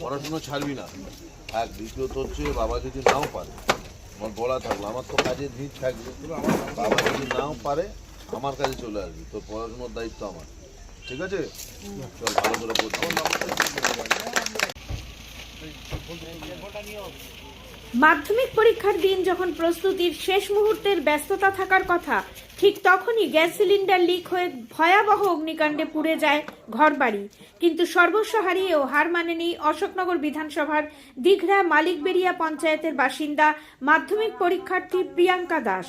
রয়েছি ছাড়বি না। এক, দ্বিতীয়ত হচ্ছে বাবা যদি নাও পারে, আমার বলা থাকল, আমার তো কাজের ভিড় থাকবে বাবা যদি নাও পারে, আমার কাছে চলে আসবি, তোর পড়াশোনার দায়িত্ব আমার। ঠিক আছে? চল, ভালো করে মাধ্যমিক পরীক্ষার দিন যখন প্রস্তুতির শেষ মুহূর্তের ব্যস্ততা থাকার কথা ঠিক তখনই গ্যাস সিলিন্ডার লিক হয়ে ভয়াবহ অগ্নিকাণ্ডে পুড়ে যায় ঘরবাড়ি। কিন্তু সর্বস্ব হারিয়েও হার মানেনি অশোকনগর বিধানসভার দীঘরা মালিকবেরিয়া পঞ্চায়েতের বাসিন্দা মাধ্যমিক পরীক্ষার্থী প্রিয়াঙ্কা দাস।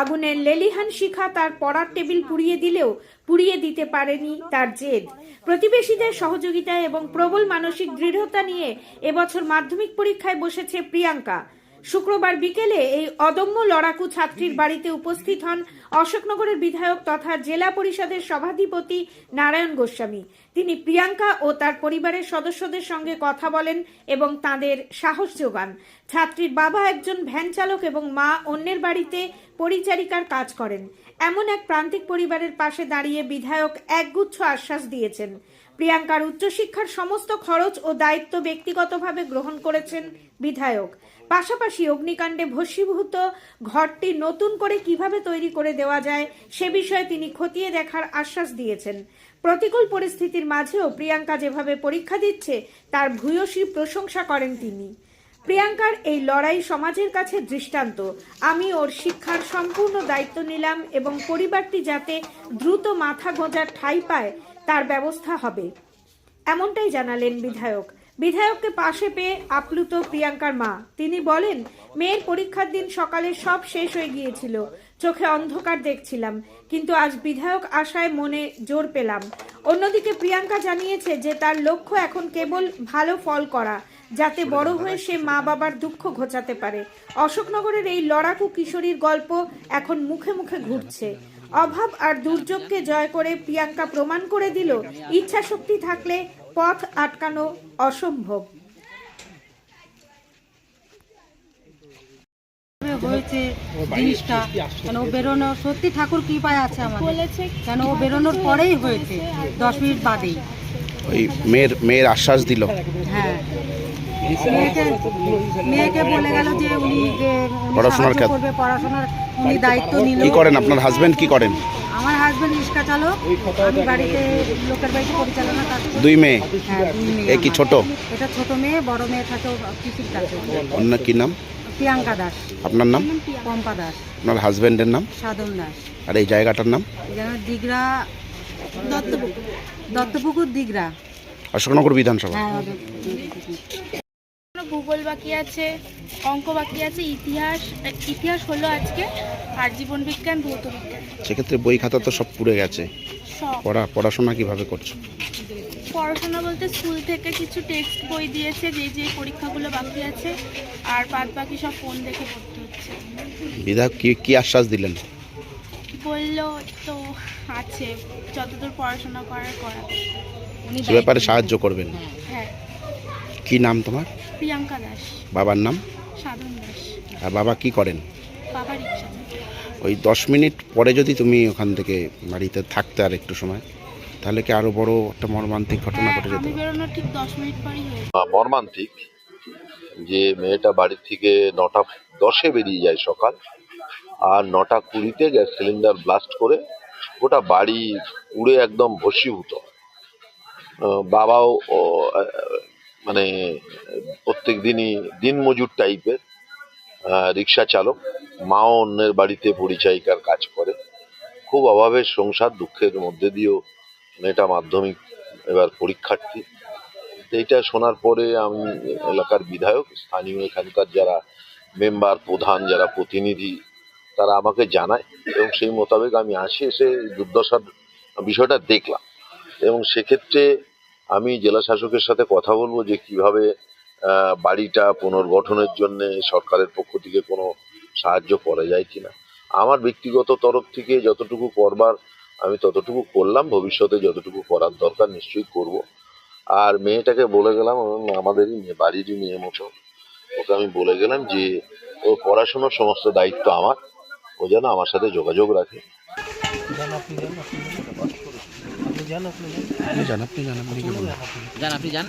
আগুনের লেলিহান শিখা তার পড়ার টেবিল পুড়িয়ে দিলেও পুড়িয়ে দিতে পারেনি তার জেদ। প্রতিবেশীদের সহযোগিতায় এবং প্রবল মানসিক দৃঢ়তা নিয়ে এবছর মাধ্যমিক পরীক্ষায় বসেছে প্রিয়াঙ্কা। শুক্রবার বিকেলে এই অদম্য লড়াকু ছাত্রীর বাড়িতে উপস্থিত হন অশোকনগরের বিধায়ক তথা জেলা পরিষদের সভাধিপতি নারায়ণ গোস্বামী। তিনি প্রিয়াঙ্কা ও তার পরিবারের সদস্যদের সঙ্গে কথা বলেন এবং তাদের সাহস যোগান। ছাত্রীর বাবা একজন ভ্যান চালক এবং মা অন্যের বাড়িতে পরিচারিকার কাজ করেন। এমন এক প্রান্তিক পরিবারের পাশে দাঁড়িয়ে বিধায়ক একগুচ্ছ আশ্বাস দিয়েছেন। প্রিয়াঙ্কার উচ্চশিক্ষার সমস্ত খরচ ও দায়িত্ব ব্যক্তিগতভাবে গ্রহণ করেছেন বিধায়ক। পাশাপাশি অগ্নিকাণ্ডে ভস্মীভূত ঘরটি নতুন করে কীভাবে তৈরি করে দেওয়া যায় সে বিষয়ে তিনি খতিয়ে দেখার আশ্বাস দিয়েছেন। প্রতিকূল পরিস্থিতির মাঝেও প্রিয়াঙ্কা যেভাবে পরীক্ষা দিচ্ছে, তার ভূয়সী প্রশংসা করেন তিনি। প্রিয়াঙ্কার এই লড়াই সমাজের কাছে দৃষ্টান্ত। আমি ওর শিক্ষার সম্পূর্ণ দায়িত্ব নিলাম এবং পরিবারটি যাতে দ্রুত মাথা গোঁজার ঠাঁই পায় ব্যবস্থা হবে। এমনটাই জানালেন বিধায়ক। বিধায়ককে পাশে পেয়ে আপ্লুত প্রিয়াঙ্কার মা। তিনি বলেন, মেয়ের পরীক্ষার দিন সকালে সব শেষ হয়ে গিয়েছিল। চোখে অন্ধকার দেখছিলাম, কিন্তু আজ বিধায়ক আশায় মনে জোর পেলাম। অন্যদিকে প্রিয়াঙ্কা জানিয়েছে যে তার লক্ষ্য এখন কেবল ভালো ফল করা, যাতে বড় হয়ে সে মা বাবার দুঃখ ঘোচাতে পারে। অশোকনগরের এই লড়াকু কিশোরীর গল্প এখন মুখে মুখে ঘুরছে। অভাব আর দুর্যোগকে জয় করে প্রিয়াঙ্কা প্রমাণ করে দিল ইচ্ছা শক্তি থাকলে পথ আটকানো অসম্ভব। হয়েছে জিনিসটা। কেন ও বেরোনো সত্যি ঠাকুর কৃপায় আছে আমাদের। কেন ও বেরোনোর পরেই হয়েছে দশ মিনিট বাদেই। ওই মেয়ের মেয়ের আশ্বাস দিল। হ্যাঁ। মেয়েকে বলে গেল যে উনি পড়াশোনার করবে পড়াশোনার উনি দায়িত্ব নিল। কি করেন আপনার হাজবেন্ড কি করেন? আমার হাজবেন্ড রিক্সা চালক। আমি বাড়িতে লোকের বাড়িতে পরিচালনা কাজ করি। দুই মেয়ে? হ্যাঁ দুই মেয়ে। এ কি। ছোট? এটা ছোট মেয়ে বড় মেয়ে থাকে কৃষির কাছে অন্য কি নাম? প্রিয়াঙ্কা দাস। আপনার নাম? পম্পা দাস। আপনার হাজবেন্ডের নাম? সাধন দাস। আর এই জায়গাটার নাম? দিগরা দত্তপুকুর। দত্তপুকুর দিগরা। অশোকনগর বিধানসভা। হ্যাঁ ভূগোল বাকি আছে অঙ্ক বাকি আছে ইতিহাস ইতিহাস হলো আজকে আর জীবন বিজ্ঞান ভৌত বিজ্ঞান। সেক্ষেত্রে বই খাতা তো সব পুড়ে গেছে। সব। পড়া পড়াশোনা কীভাবে করছ? পড়াশোনা বলতে স্কুল থেকে কিছু টেক্সট বই দিয়েছে যে যে পরীক্ষাগুলো বাকি আছে আর বাদ বাকি সব ফোন দেখে পড়তে হচ্ছে। বিধায়ক কি কি আশ্বাস দিলেন? বলল তো আছে যতদূর পড়াশোনা করার করা সে ব্যাপারে সাহায্য করবেন। হ্যাঁ। কি নাম তোমার? প্রিয়াঙ্কা দাস। বাবার নাম? সাধন দাস। আর বাবা কি করেন? বাবা রিক্সা ওই দশ মিনিট পরে যদি তুমি ওখান থেকে বাড়িতে থাকতে আর একটু সময় তাহলে কি আরও বড় একটা মর্মান্তিক ঘটনা হ্যাঁ ঘটে যেত আমি ঠিক দশ মিনিট পরই মর্মান্তিক যে মেয়েটা বাড়ির থেকে নটা দশে বেরিয়ে যায় সকাল আর নটা কুড়িতে গ্যাস সিলিন্ডার ব্লাস্ট করে গোটা বাড়ি পুড়ে একদম ভস্মীভূত। আহ, বাবাও মানে প্রত্যেক দিনই দিনমজুর টাইপের রিক্সা চালক, মাও অন্যের বাড়িতে পরিচায়িকার কাজ করে। খুব অভাবের সংসার, দুঃখের মধ্যে দিয়েও মেয়েটা মাধ্যমিক এবার পরীক্ষার্থী। এইটা শোনার পরে আমি এলাকার বিধায়ক, স্থানীয় এখানকার যারা মেম্বার, প্রধান, যারা প্রতিনিধি, তারা আমাকে জানায় এবং সেই মোতাবেক আমি আসি এসে দুর্দশার বিষয়টা দেখলাম। এবং সেক্ষেত্রে আমি জেলা শাসকের সাথে কথা বলব যে কীভাবে বাড়িটা পুনর্গঠনের জন্য সরকারের পক্ষ থেকে কোনো সাহায্য করা যায় কিনা। আমার ব্যক্তিগত তরফ থেকে যতটুকু করবার আমি ততটুকু করলাম ভবিষ্যতে যতটুকু করার দরকার নিশ্চয়ই করব। আর মেয়েটাকে বলে গেলাম "উম, আমাদেরই মেয়ে বাড়িরই মেয়ে মতো। ওকে আমি বলে গেলাম যে ও পড়াশোনার সমস্ত দায়িত্ব আমার। ও যেন আমার সাথে যোগাযোগ রাখে। আপনি জান। আপনি জান আপনি যান আপনি যান